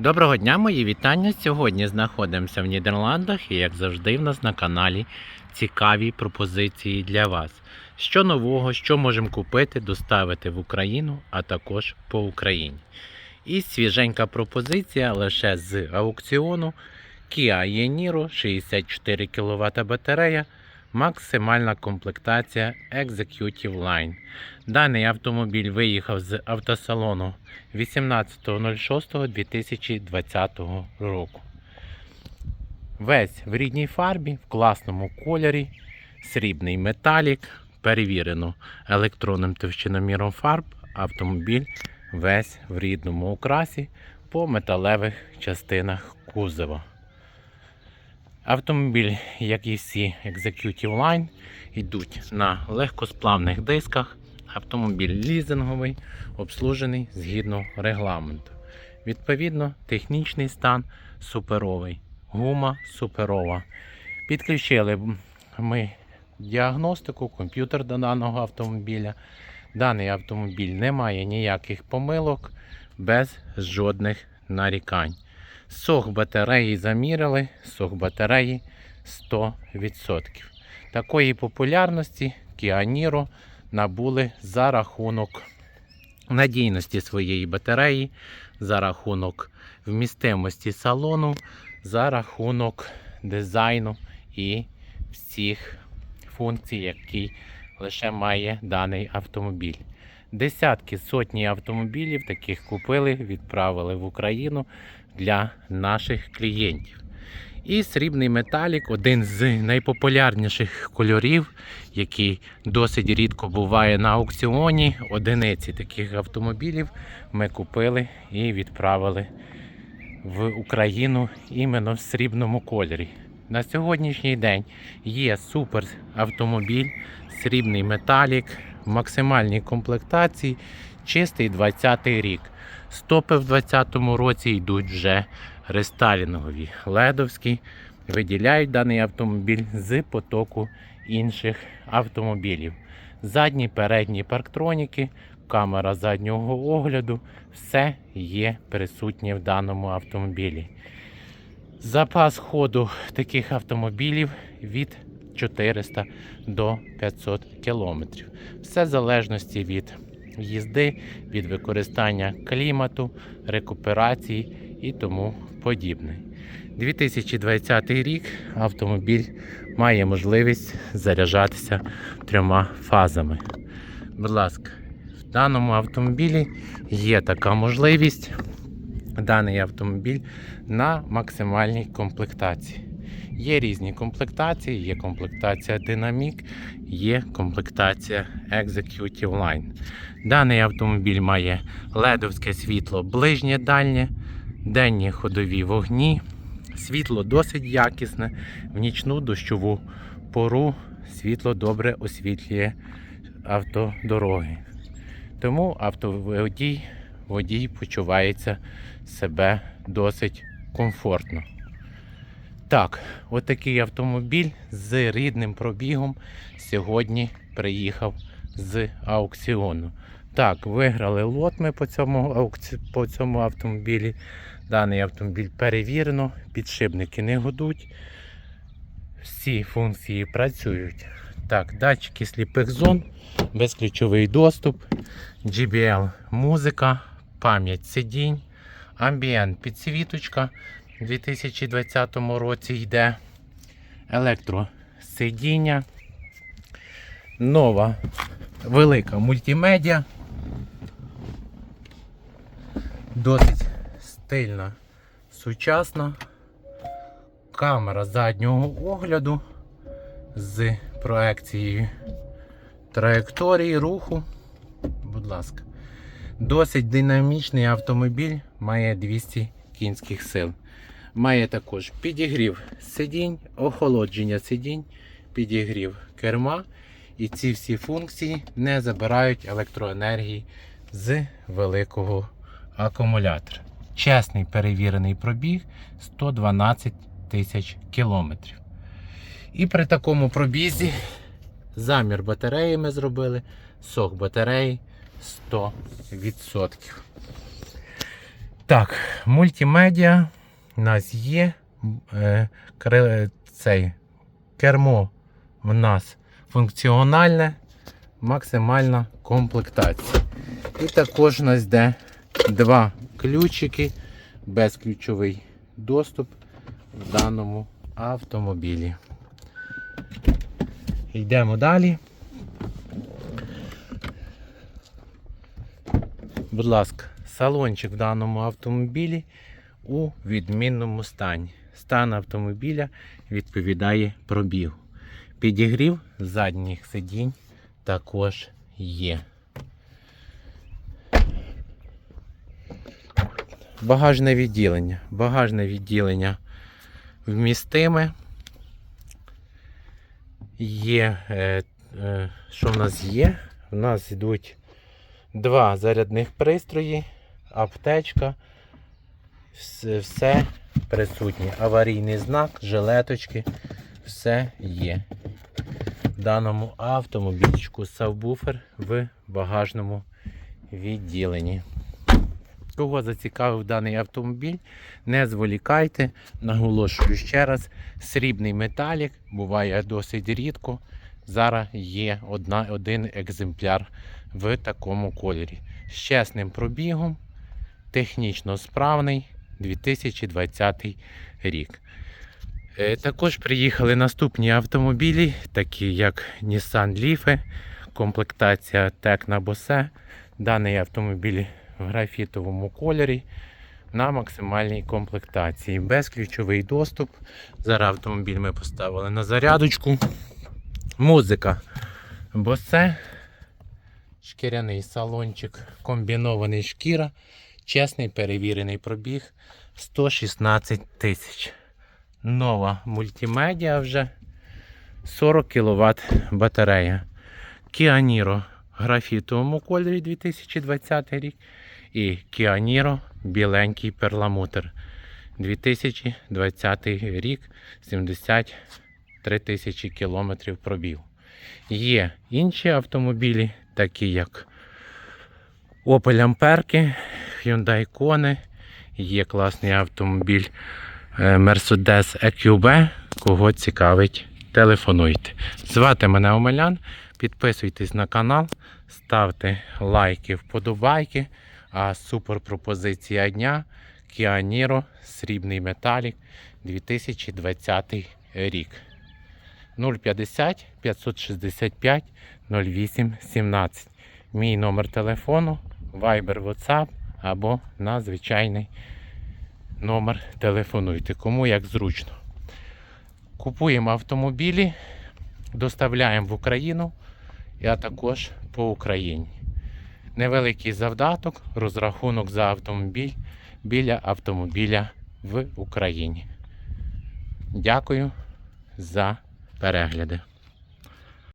Доброго дня, мої вітання. Сьогодні знаходимося в Нідерландах і, як завжди, в нас на каналі цікаві пропозиції для вас. Що нового, що можемо купити, доставити в Україну, а також по Україні. І свіженька пропозиція лише з аукціону Kia e-Niro 64 кВт батарея, максимальна комплектація Executive Line. Даний автомобіль виїхав з автосалону 18.06.2020 року. Весь в рідній фарбі, в класному кольорі, срібний металік, перевірено електронним товщиноміром фарб. Автомобіль весь в рідному окрасі по металевих частинах кузова. Автомобіль, як і всі Executive Line, йдуть на легкосплавних дисках. Автомобіль лізинговий, обслужений згідно регламенту. Відповідно, технічний стан суперовий, гума суперова. Підключили ми діагностику, комп'ютер до даного автомобіля. Даний автомобіль не має ніяких помилок, без жодних нарікань. Сох батареї заміряли, сох батареї 100%. Такої популярності Niro набули за рахунок надійності своєї батареї, за рахунок вмістимості салону, за рахунок дизайну і всіх функцій, які лише має даний автомобіль. Десятки сотні автомобілів таких купили, відправили в Україну для наших клієнтів. І срібний металік один з найпопулярніших кольорів, який досить рідко буває на аукціоні. Одиниці таких автомобілів ми купили і відправили в Україну іменно в срібному кольорі. На сьогоднішній день є супер автомобіль, срібний металік в максимальній комплектації, чистий 20-й рік. Стопи в 20-му році йдуть вже рестайлінгові, ледовські. Виділяють даний автомобіль з потоку інших автомобілів. Задні, передні парктроніки, камера заднього огляду, все є присутнє в даному автомобілі. Запас ходу таких автомобілів від 400 до 500 км. Все в залежності від їзди, від використання клімату, рекуперації і тому подібне. 2020 рік автомобіль має можливість заряджатися трьома фазами. Будь ласка, в даному автомобілі є така можливість. Даний автомобіль на максимальній комплектації. Є різні комплектації, є комплектація Dynamic, є комплектація Executive Line. Даний автомобіль має ледовське світло ближнє дальнє, денні ходові вогні. Світло досить якісне. В нічну дощову пору світло добре освітлює автодороги. Тому автоводій водій почувається себе досить комфортно. Так, отакий автомобіль з рідним пробігом сьогодні приїхав з аукціону. Так, виграли лот ми по цьому, аукці... по цьому автомобілі. Даний автомобіль перевірено, підшипники не гудуть. Всі функції працюють. Так, датчики сліпих зон, безключовий доступ, GBL музика, пам'ять сидінь, амбієнт підсвіточка. У 2020 році йде електросидіння, нова велика мультимедіа. Досить стильна, сучасна. Камера заднього огляду з проекцією траєкторії руху. Будь ласка. Досить динамічний автомобіль, має 200 кінських сил. Має також підігрів сидінь, охолодження сидінь, підігрів керма. І ці всі функції не забирають електроенергії з великого акумулятора. Чесний перевірений пробіг 112 тисяч кілометрів. І при такому пробізі замір батареї ми зробили, сок батареї 100%. Так, мультимедіа у нас є. Е, цей, кермо в нас функціональне, максимальна комплектація. І також у нас йде два ключики, безключовий доступ в даному автомобілі. Йдемо далі. Будь ласка, салончик в даному автомобілі у відмінному стані. Стан автомобіля відповідає пробігу. Підігрів задніх сидінь також є. Багажне відділення. Багажне відділення вмістиме. Є, е, е, що в нас є? У нас йдуть два зарядних пристрої, аптечка, все, присутнє. Аварійний знак, жилеточки, все є. В даному автомобільчику сабвуфер в багажному відділенні. Кого зацікавив даний автомобіль, не зволікайте, наголошую ще раз, срібний металік буває досить рідко. Зараз є одна, один екземпляр в такому кольорі. З чесним пробігом, технічно справний 2020 рік. Е, Також приїхали наступні автомобілі, такі як Nissan Leaf, комплектація Tecna Bose. Даний автомобіль в графітовому кольорі на максимальній комплектації. Безключовий доступ. Зараз автомобіль ми поставили на зарядочку. Музика Bose. Шкіряний салончик, комбінований шкіра, чесний перевірений пробіг 116 тисяч. Нова мультимедіа вже 40 кВт батарея. Kia Niro графітовому кольорі 2020 рік. І Kia Niro біленький перламутр 2020 рік 73 тисячі кілометрів пробіг. Є інші автомобілі, такі як Opel Amperки, Hyundai Kona, є класний автомобіль е, Mercedes EQB. Кого цікавить, телефонуйте. Звати мене Омелян. Підписуйтесь на канал, ставте лайки, вподобайки. А супер пропозиція дня Kia Niro, срібний металік 2020 рік. 050 565 08 17. Мій номер телефону, Viber, WhatsApp або на звичайний номер телефонуйте. Кому як зручно. Купуємо автомобілі, доставляємо в Україну, а також по Україні. Невеликий завдаток, розрахунок за автомобіль біля автомобіля в Україні. Дякую за перегляди.